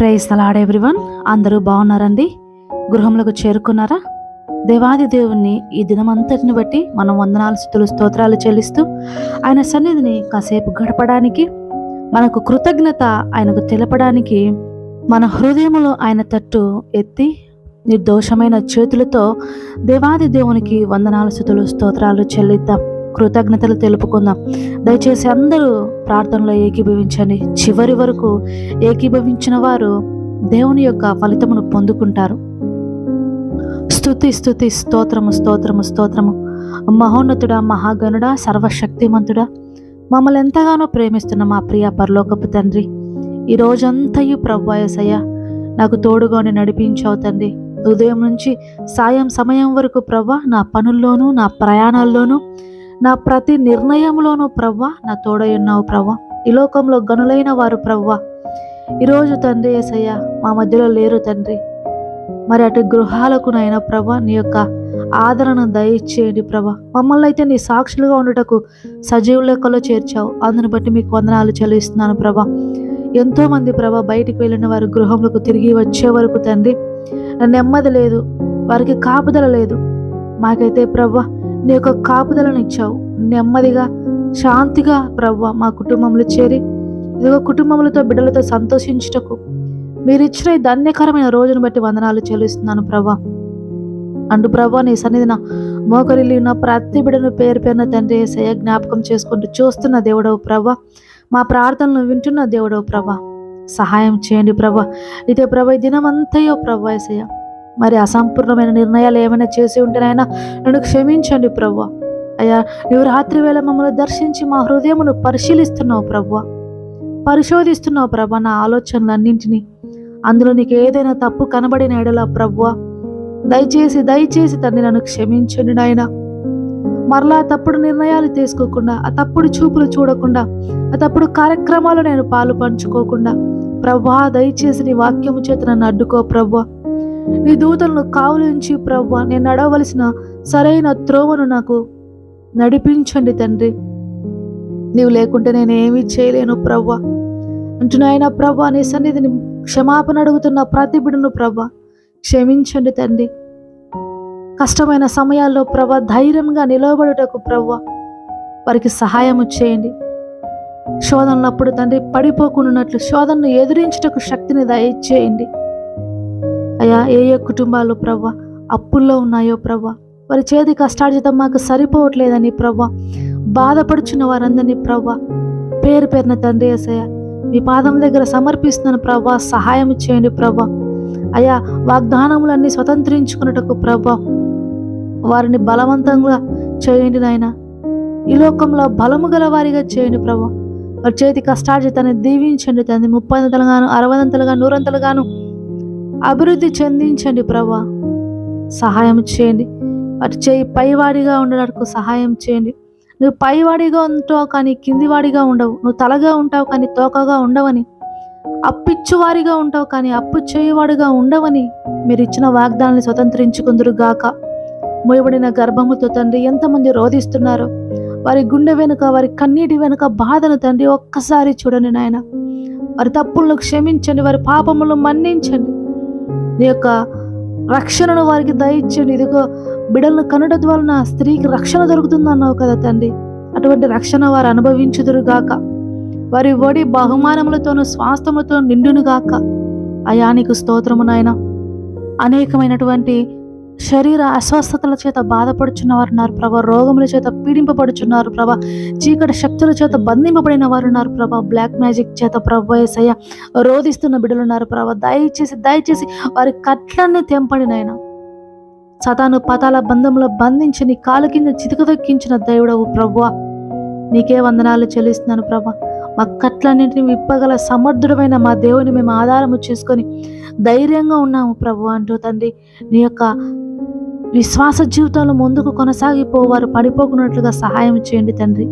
Price తలాడ్ everyone అందరూ బాగున్నారండి? గృహంలోకి చేరుకున్నారా? దేవాది దేవుణ్ణి ఈ దినమంతటిని బట్టి మనం వందనాలు స్థుతులు స్తోత్రాలు చెల్లిస్తూ ఆయన సన్నిధిని కాసేపు గడపడానికి మనకు కృతజ్ఞత ఆయనకు తెలపడానికి మన హృదయములో ఆయన తట్టు ఎత్తి నిర్దోషమైన చేతులతో దేవాది దేవునికి వందనాలు స్థుతులు స్తోత్రాలు చెల్లిద్దాం. కృతజ్ఞతలు తెలుపుకుందాం. దయచేసి అందరూ ప్రార్థనలో ఏకీభవించండి. చివరి వరకు ఏకీభవించిన వారు దేవుని యొక్క ఫలితమును పొందుకుంటారు. స్తుతి స్థుతి స్తోత్రము స్తోత్రము స్తోత్రము. మహోన్నతుడా మహాగణుడా సర్వశక్తిమంతుడా మమ్మల్ని ఎంతగానో ప్రేమిస్తున్న మా ప్రియ పరలోకపు తండ్రి. ఈ రోజంతయు ప్రవ్వాయసయ్య నాకు తోడుగానే నడిపించావు తండ్రి. ఉదయం నుంచి సాయం సమయం వరకు ప్రవ్వ నా పనుల్లోనూ నా ప్రయాణాల్లోనూ నా ప్రతి నిర్ణయంలోనూ ప్రవ్వ నా తోడై ఉన్నావు ప్రవ్వ. ఈ లోకంలో గనులైన వారు ప్రవ్వ. ఈరోజు తండ్రి ఏసయ్య మా మధ్యలో లేరు తండ్రి. మరి అటు గృహాలకు నైనా ప్రభా నీ యొక్క ఆదరణ దయచేయండి ప్రభా మమ్మల్ని అయితే నీ సాక్షులుగా ఉండటకు సజీవుల లెక్కలో చేర్చావు. అందుని బట్టి మీకు వందనాలు చెల్లిస్తున్నాను ప్రభా ఎంతోమంది ప్రభ ప్రభా బయటికి వెళ్ళిన వారు గృహంలోకి తిరిగి వచ్చే వరకు తండ్రి నెమ్మది లేదు వారికి కాపుదల లేదు. మాకైతే ప్రభా నీ యొక్క కాపుదలను ఇచ్చావు. నెమ్మదిగా శాంతిగా ప్రవ్వ మా కుటుంబంలో చేరి. ఇదిగో కుటుంబములతో బిడ్డలతో సంతోషించుటకు. మీరు ఇచ్చిన ఈ ధన్యకరమైన రోజును బట్టి వందనాలు చెల్లిస్తున్నాను ప్రభా అండు ప్రభా నీ సన్నిధిన మోకరిల్లి ఉన్న ప్రతి బిడ్డను పేరు పేరున తండ్రి ఏసయ్య జ్ఞాపకం చేసుకుంటూ చూస్తున్న దేవుడవు ప్రభా మా ప్రార్థనలు వింటున్న దేవుడవు ప్రభా సహాయం చేయండి ప్రభా ఇదే ప్రభా దినమంతయో ప్రభా ఏసయ్య. మరి అసంపూర్ణమైన నిర్ణయాలు ఏమైనా చేసి ఉంటేనైనా నన్ను క్షమించండి ప్రవ్వ. అయ్యా నువ్వు రాత్రి వేళ మమ్మల్ని దర్శించి మా హృదయమును పరిశీలిస్తున్నావు ప్రవ్వ. పరిశోధిస్తున్నావు ప్రభా నా ఆలోచనలన్నింటినీ. అందులో నీకు ఏదైనా తప్పు కనబడిన ఎడలా ప్రవ్వ దయచేసి దయచేసి తండ్రి నన్ను క్షమించండి నాయన. మరలా తప్పుడు నిర్ణయాలు తీసుకోకుండా ఆ తప్పుడు చూపులు చూడకుండా ఆ తప్పుడు కార్యక్రమాలు నేను పాలు పంచుకోకుండా ప్రభా దయచేసి నీ వాక్యము చేత నన్ను అడ్డుకో ప్రభా నీ దూతలను కావులించి ప్రవ్వ నేను నడవలసిన సరైన త్రోవను నాకు నడిపించండి తండ్రి. నీవు లేకుంటే నేను ఏమీ చేయలేను ప్రవ్వ. అంటున్నాయన ప్రవ్వ నీ సన్నిధిని క్షమాపణ అడుగుతున్న ప్రతి బిడ్డను ప్రవ్వ క్షమించండి తండ్రి. కష్టమైన సమయాల్లో ప్రభా ధైర్యంగా నిలవబడుటకు ప్రవ్వ వారికి సహాయము చేయండి. శోధనలప్పుడు తండ్రి పడిపోకుండాన్నట్లు శోధనను ఎదిరించుటకు శక్తిని దయచేయండి. అయ్యా ఏ ఏ కుటుంబాలు ప్రభా అప్పుల్లో ఉన్నాయో ప్రభా వారి చేతి కష్టార్జితం మాకు సరిపోవట్లేదని ప్రవ్వ? బాధపడుచున్న వారందరినీ ప్రవ్వ? పేరు పేరున తండ్రి ఏసయ్య మీ పాదం దగ్గర సమర్పిస్తున్నాను ప్రవ్వ సహాయం చేయండి ప్రవ్వ. అయా వాగ్దానములన్నీ స్వతంత్రించుకున్నటకు ప్రభా వారిని బలవంతంగా చేయండి నాయన. ఈ లోకంలో బలము గల వారిగా చేయండి ప్రభా వారి చేతి కష్టార్జితాన్ని దీవించండి తండ్రి. అరవై అంతలుగా నూరంతలుగాను అభివృద్ధి చెందించండి ప్రభా. సహాయం చేయండి. వాటి చేయి పైవాడిగా ఉండడానికి సహాయం చేయండి. నువ్వు పైవాడిగా ఉంటావు కానీ కిందివాడిగా ఉండవు. నువ్వు తలగా ఉంటావు కానీ తోకగా ఉండవని అప్పిచ్చువారిగా ఉంటావు కానీ అప్పు చేయవాడిగా ఉండవని మీరు ఇచ్చిన వాగ్దానాన్ని స్వతంత్రించుకుందరు గాక. మోయబడిన గర్భముతో తండ్రి ఎంతమంది రోధిస్తున్నారో వారి గుండె వెనుక వారి కన్నీటి వెనుక బాధను తండ్రి ఒక్కసారి చూడండి నాయన. వారి తప్పులను క్షమించండి వారి పాపములను మన్నించండి. నీ యొక్క రక్షణను వారికి దయచండి ఇదిగో బిడలను కనుట వలన స్త్రీకి రక్షణ దొరుకుతుందన్నావు కదా తండ్రి. అటువంటి రక్షణ వారు అనుభవించుదురుగాక వారి ఒడి బహుమానములతోనూ స్వాస్థములతో నిండునుగాక అయానికి స్తోత్రము నాయన. అనేకమైనటువంటి శరీర అస్వస్థతల చేత బాధపడుచున్న ఉన్నారు ప్రభా. రోగముల చేత పీడింపబడుచున్నారు ప్రభా. చీకటి శక్తుల చేత బంధింపబడిన వారు ఉన్నారు ప్రభా. బ్లాక్ మ్యాజిక్ చేత ప్రభాయసయ్య రోధిస్తున్న బిడ్డలు ఉన్నారు ప్రభా. దయచేసి దయచేసి వారి కట్లన్నీ తెంపండి నాయన. సతాను పతాల బంధంలో బంధించి నీ కాలు కింద చితకదొక్కించిన దేవుడవు ప్రభా. నీకే వందనాలు చెల్లిస్తున్నాను ప్రభా. మా కట్లన్నింటిని విప్పగల సమర్థుడమైన మా దేవుని మేము ఆధారము చేసుకొని ధైర్యంగా ఉన్నాము ప్రభు అంటూ తండ్రి. నీ యొక్క విశ్వాస జీవితంలో ముందుకు కొనసాగిపోవారు పడిపోకున్నట్లుగా సహాయం చేయండి తండ్రి.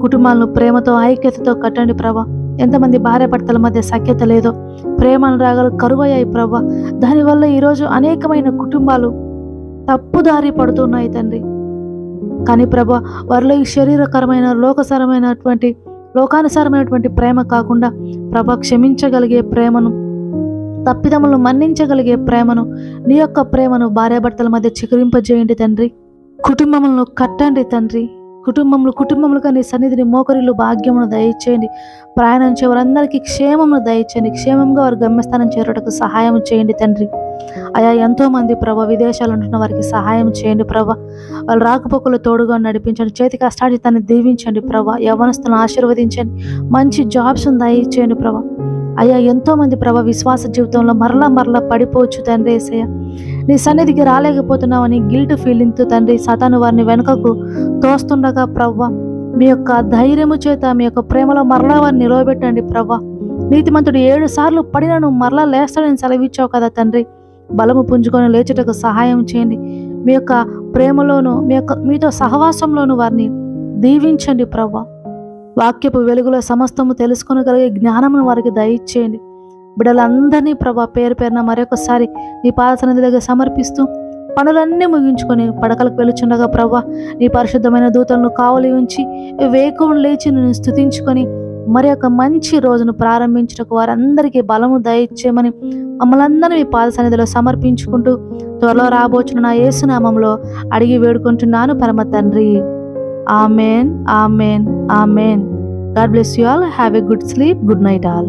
కుటుంబాలను ప్రేమతో ఐక్యతతో కట్టండి ప్రభా. ఎంతమంది భార్య భర్తల మధ్య సఖ్యత లేదో ప్రేమ అనురాగాలు కరువయ్యాయి ప్రభా. దానివల్ల ఈరోజు అనేకమైన కుటుంబాలు తప్పుదారి పడుతున్నాయి తండ్రి. కానీ ప్రభా వారిలో ఈ శరీరకరమైన లోకసరమైనటువంటి లోకానుసారమైనటువంటి ప్రేమ కాకుండా ప్రభా క్షమించగలిగే ప్రేమను తప్పిదములను మన్నించగలిగే ప్రేమను నీ యొక్క ప్రేమను భార్యాభర్తల మధ్య చిగురింపజేయండి తండ్రి. కుటుంబములను కట్టండి తండ్రి. కుటుంబములు కుటుంబములుగా నీ సన్నిధిని మోకరిల్లు భాగ్యమును దయచేయండి. ప్రయాణం వారందరికీ క్షేమమును దయచేయండి. క్షేమంగా వారి గమ్యస్థానం చేరుటకు సహాయం చేయండి తండ్రి. అయా ఎంతోమంది ప్రభ విదేశాలు ఉంటున్న వారికి సహాయం చేయండి ప్రభ. వాళ్ళు రాకపోకలు తోడుగా నడిపించండి. చేతి కష్టాజితాన్ని దీవించండి ప్రభ. యవనస్తులను ఆశీర్వదించండి. మంచి జాబ్స్ దయచేయండి ప్రభ. అయ్యా ఎంతోమంది ప్రభ విశ్వాస జీవితంలో మరలా మరలా పడిపోవచ్చు తండ్రి ఏసయ్య. నీ సన్నిధికి రాలేకపోతున్నావని గిల్ట్ ఫీలింగ్తో తండ్రి సతాను వారిని వెనుకకు తోస్తుండగా ప్రవ్వ మీ యొక్క ధైర్యము చేత మీ యొక్క ప్రేమలో మరలా వారిని నిలవబెట్టండి ప్రవ్వ. నీతిమంతుడు ఏడు సార్లు పడినను మరలా లేస్తాడని సెలవిచ్చావు కదా తండ్రి. బలము పుంజుకొని లేచుటకు సహాయం చేయండి. మీ యొక్క ప్రేమలోను మీ యొక్క మీతో సహవాసంలోను వారిని దీవించండి ప్రవ్వ. వాక్యపు వెలుగులో సమస్తము తెలుసుకొనగలిగే జ్ఞానమును వారికి దయచేయండి. బిడ్డలందరినీ ప్రభా పేరు పేరున మరొకసారి నీ పాదసన్నిధి దగ్గర సమర్పిస్తూ పనులన్నీ ముగించుకొని పడకలకు వెలుచుండగా ప్రభా నీ పరిశుద్ధమైన దూతలను కావలి ఉంచి వేకువను లేచి నేను స్థుతించుకొని మరి ఒక మంచి రోజును ప్రారంభించటకు వారందరికీ బలము దయచేయమని మమ్మల్ని అందరినీ మీ పాద సన్నిధిలో సమర్పించుకుంటూ త్వరలో రాబోచున్న నా యేసునామంలో అడిగి వేడుకుంటున్నాను పరమ తండ్రి. Amen, Amen, Amen. God bless you all. Have a good sleep. Good night, all.